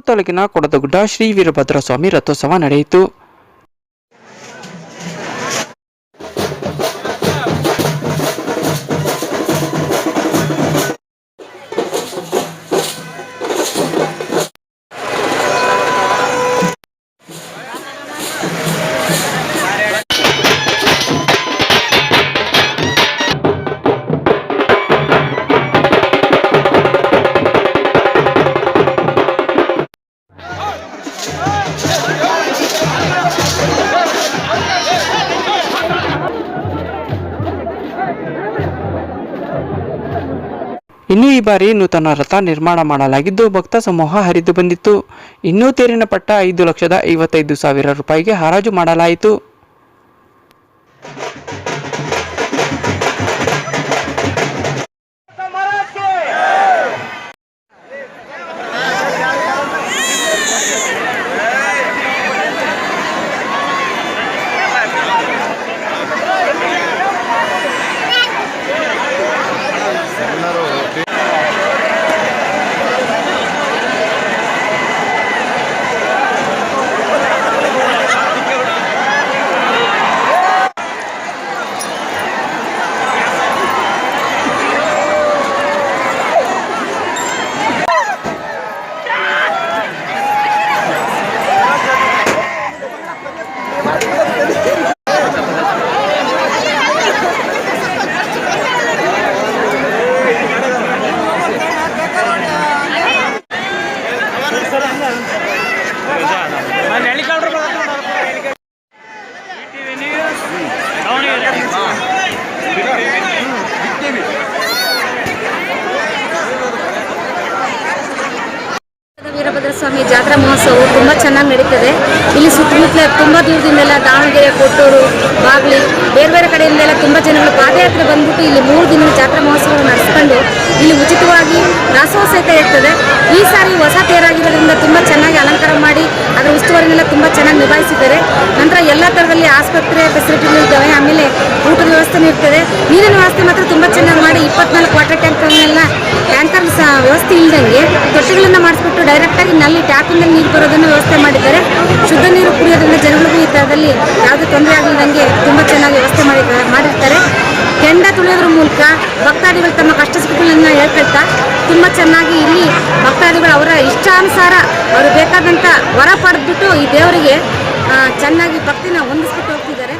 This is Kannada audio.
ತಾಲೂಕಿನ ಕೊಡದಗುಡ್ಡ ಶ್ರೀ ವೀರಭದ್ರ ಸ್ವಾಮಿ ರಥೋತ್ಸವ ನಡೆಯಿತು. ಇನ್ನು ಈ ಬಾರಿ ನೂತನ ರಥ ನಿರ್ಮಾಣ ಮಾಡಲಾಗಿದ್ದು ಭಕ್ತ ಸಮೂಹ ಹರಿದು ಬಂದಿತ್ತು. ಇನ್ನೂ ತೇರಿನ ಪಟ್ಟ ಐದು ಲಕ್ಷದ ಐವತ್ತೈದು ಸಾವಿರ ರೂಪಾಯಿಗೆ ಹರಾಜು ಮಾಡಲಾಯಿತು. ಸ್ವಾಮಿ ಜಾತ್ರಾ ಮಹೋತ್ಸವ ತುಂಬ ಚೆನ್ನಾಗಿ ನಡೀತದೆ. ಇಲ್ಲಿ ಸುತ್ತಮುತ್ತಲ ತುಂಬ ದೂರದಿಂದೆಲ್ಲ ದಾವಣಗೆರೆ, ಕೊಟ್ಟೂರು, ಬಾಗ್ಲಿ, ಬೇರೆ ಬೇರೆ ಕಡೆಯಿಂದೆಲ್ಲ ತುಂಬ ಜನಗಳು ಪಾದಯಾತ್ರೆ ಬಂದ್ಬಿಟ್ಟು ಇಲ್ಲಿ ಮೂರು ದಿನದ ಜಾತ್ರಾ ಮಹೋತ್ಸವ ನಡೆಸ್ಕೊಂಡು ಇಲ್ಲಿ ಉಚಿತವಾಗಿ ದಾಸೋಹ ಸಹಿತ ಇರ್ತದೆ. ಈ ಸಾರಿ ಹೊಸ ತೇರಾಗಿರೋದ್ರಿಂದ ತುಂಬ ಚೆನ್ನಾಗಿ ಅಲಂಕಾರ ಮಾಡಿ ಅದರ ಉಸ್ತುವಾರಿನೆಲ್ಲ ತುಂಬ ಚೆನ್ನಾಗಿ ನಿಭಾಯಿಸಿದ್ದಾರೆ. ನಂತರ ಎಲ್ಲ ಥರದಲ್ಲಿ ಆಸ್ಪತ್ರೆ ಫೆಸಿಲಿಟಿಗಳು ಇದ್ದಾವೆ. ಆಮೇಲೆ ಊಟದ ವ್ಯವಸ್ಥೆನೂ ಇರ್ತದೆ. ನೀರಿನ ವ್ಯವಸ್ಥೆ ಮಾತ್ರ ತುಂಬ ಚೆನ್ನಾಗಿ ಮಾಡಿ ಇಪ್ಪತ್ನಾಲ್ಕು ವಾಟರ್ ಸಹ ವ್ಯವಸ್ಥೆ ಇಲ್ಲದಂಗೆ ತೊಟ್ಟಿಗಳನ್ನು ಮಾಡಿಸ್ಬಿಟ್ಟು ಡೈರೆಕ್ಟಾಗಿ ನಲ್ಲಿ ಟ್ಯಾಪಿಂದ ನೀರು ಬರೋದನ್ನು ವ್ಯವಸ್ಥೆ ಮಾಡಿದ್ದಾರೆ. ಶುದ್ಧ ನೀರು ಕುಡಿಯೋದ್ರಿಂದ ಜನಗಳಿಗೂ ಈ ಥರದಲ್ಲಿ ಯಾವುದೇ ತೊಂದರೆ ಆಗಿಲ್ಲದಂಗೆ ತುಂಬ ಚೆನ್ನಾಗಿ ವ್ಯವಸ್ಥೆ ಮಾಡಿದ್ದಾರೆ ಮಾಡಿರ್ತಾರೆ. ಕೆಂಡ ತುಳಿಯೋದ್ರ ಮೂಲಕ ಭಕ್ತಾದಿಗಳು ತಮ್ಮ ಕಷ್ಟ ಸುಖಗಳನ್ನು ಹೇಳ್ಕೊಳ್ತಾ ತುಂಬ ಚೆನ್ನಾಗಿ ಇಲ್ಲಿ ಭಕ್ತಾದಿಗಳು ಅವರ ಇಷ್ಟಾನುಸಾರ ಅವರು ಬೇಕಾದಂಥ ವರ ಪಡೆದ್ಬಿಟ್ಟು ಈ ದೇವರಿಗೆ ಚೆನ್ನಾಗಿ ಭಕ್ತಿನ ಹೊಂದಿಸ್ಬಿಟ್ಟು ಹೋಗ್ತಿದ್ದಾರೆ.